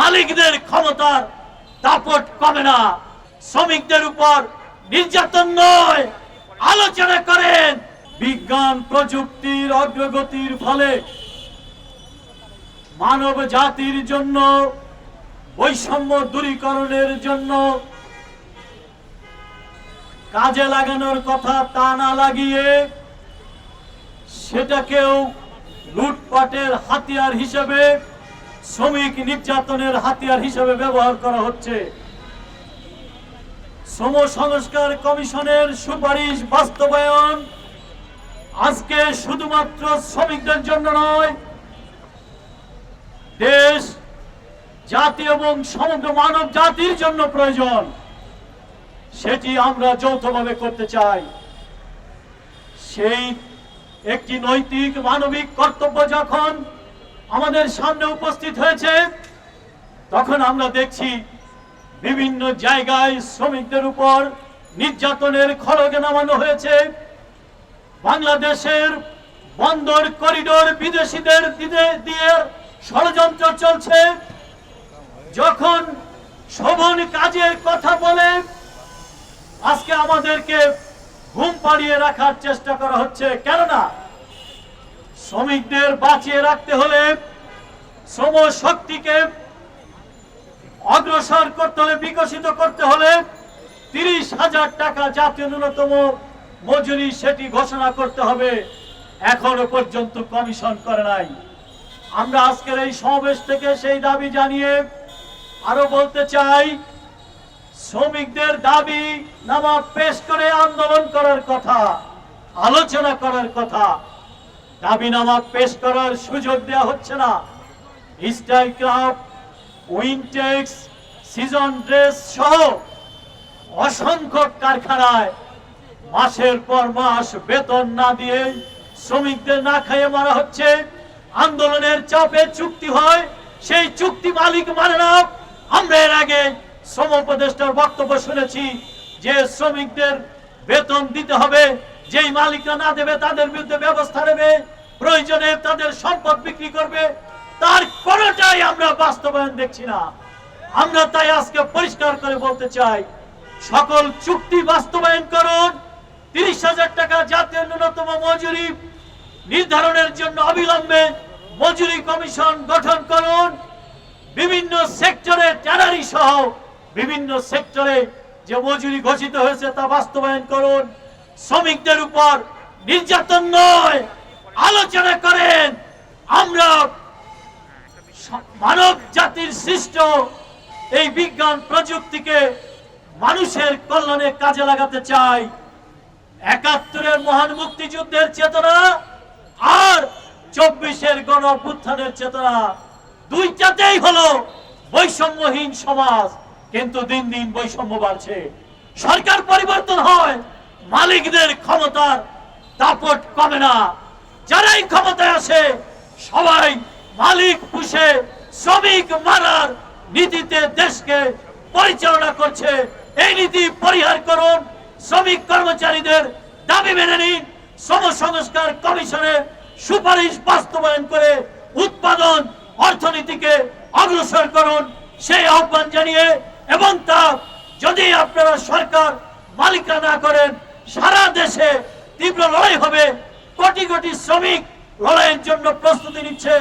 মালিকদের ক্ষমতার দাপট কমে না। শ্রমিকদের উপর নির্যাতন নয়। আলোচনা করেন, বিজ্ঞান প্রযুক্তির অগ্রগতির ফলে মানব জাতির জন্য, বৈষম্য দূরীকরণের জন্য কাজে লাগানোর কথা তা না লাগিয়ে সেটাকেও লুটপাটের হাতিয়ার হিসেবে শ্রমিক নির্যাতনের হাতিয়ার হিসেবে ব্যবহার করা হচ্ছে। শ্রম সংস্কার কমিশনের সুপারিশ বাস্তবায়ন আজকে শুধুমাত্র শ্রমিকদের জন্য নয়, দেশ, জাতি এবং সমগ্র মানব জাতির জন্য প্রয়োজন। সেটি আমরা যৌথভাবে করতে চাই। সেই একটি নৈতিক মানবিক কর্তব্য যখন আমাদের সামনে উপস্থিত হয়েছে। তখন আমরা দেখছি বিভিন্ন জায়গায় শ্রমিকদের উপর নির্যাতনের খড়গে নামানো হয়েছে। বাংলাদেশের বন্দর, করিডোর বিদেশিদের দিয়ে ষড়যন্ত্র চলছে। যখন শোভন কাজের কথা বলে, আজকে আমাদেরকে ঘুম পাড়িয়ে রাখার চেষ্টা করা হচ্ছে। কেননা শ্রমিকদের বাঁচিয়ে রাখতে হলে শ্রম শক্তিকে অগ্রসর করতে হলে, বিকশিত করতে হলে তিরিশ হাজার টাকা জাতীয় ন্যূনতম মজুরি সেটি ঘোষণা করতে হবে। এখনও পর্যন্ত কমিশন করে নাই। আমরা আজকের এই সমাবেশ থেকে সেই দাবি জানিয়ে আরও বলতে চাই, শ্রমিকদের দাবি নামা পেশ করে আন্দোলন করার কথা, আলোচনা করার কথা দাবি নামা পেশ করার সুযোগ দেওয়া হচ্ছে না। Style craft Wintex, season dress সহ অসংখ্য কারখানায় মাসের পর মাস বেতন না দিয়ে শ্রমিকদের না খাইয়ে মারা হচ্ছে। আন্দোলনের চাপে চুক্তি হয়, সেই চুক্তি মালিক মানে না। আমরা এর আগে শ্রম উপদেষ্টার বক্তব্য শুনেছি যে শ্রমিকদের বেতন দিতে হবে যেই মালিকরা না দেবে, তাদের বিরুদ্ধে ব্যবস্থা নেবে, প্রয়োজনে তাদের সম্পদ বিক্রি করবে, তার কোনোটাই আমরা বাস্তবায়ন দেখছি না। আমরা তাই আজকে পরিষ্কার করে বলতে চাই, সকল চুক্তি বাস্তবায়ন করুন, তিরিশ হাজার টাকা জাতীয় ন্যূনতম মজুরি নির্ধারণের জন্য অবিলম্বে মজুরি কমিশন গঠন করুন। বিভিন্ন সেক্টরে ট্যানারি সহ বিভিন্ন সেক্টরে যে মজুরি ঘোষিত হয়েছে তা বাস্তবায়ন করুন। শ্রমিকদের উপর নির্যাতন নয়। আলোচনা করেন। আমরা মানব জাতির সৃষ্ট এই বিজ্ঞান প্রযুক্তিকে মানুষের কল্যাণে কাজে লাগাতে চাই। একাত্তরের মহান মুক্তিযুদ্ধের চেতনা আর চব্বিশের গণ চেতনা দুইটাতেই হলো বৈষম্যহীন সমাজ। কিন্তু দিন দিন বৈষম্য বাড়ছে। সরকার পরিবর্তন হয়। মালিকদের ক্ষমতার দাপট কমে না। যারাই ক্ষমতায় আসে সবাই মালিক পুষে শ্রমিক মারার নীতিতে দেশকে পরিচালনা করছে। এই নীতি পরিহার করুন। শ্রমিক কর্মচারীদের দাবি মেনে নিন। শ্রম সংস্কার কমিশনের সুপারিশ বাস্তবায়ন করে উৎপাদন অর্থনীতিকে অগ্রসর করুন। সেই আহ্বান জানিয়ে এবং তা যদি আপনারা সরকার মালিকা না করেন সারা দেশে তীব্র লড়াই হবে। কোটি কোটি শ্রমিক লড়াইয়ের জন্য প্রস্তুতি নিচ্ছে।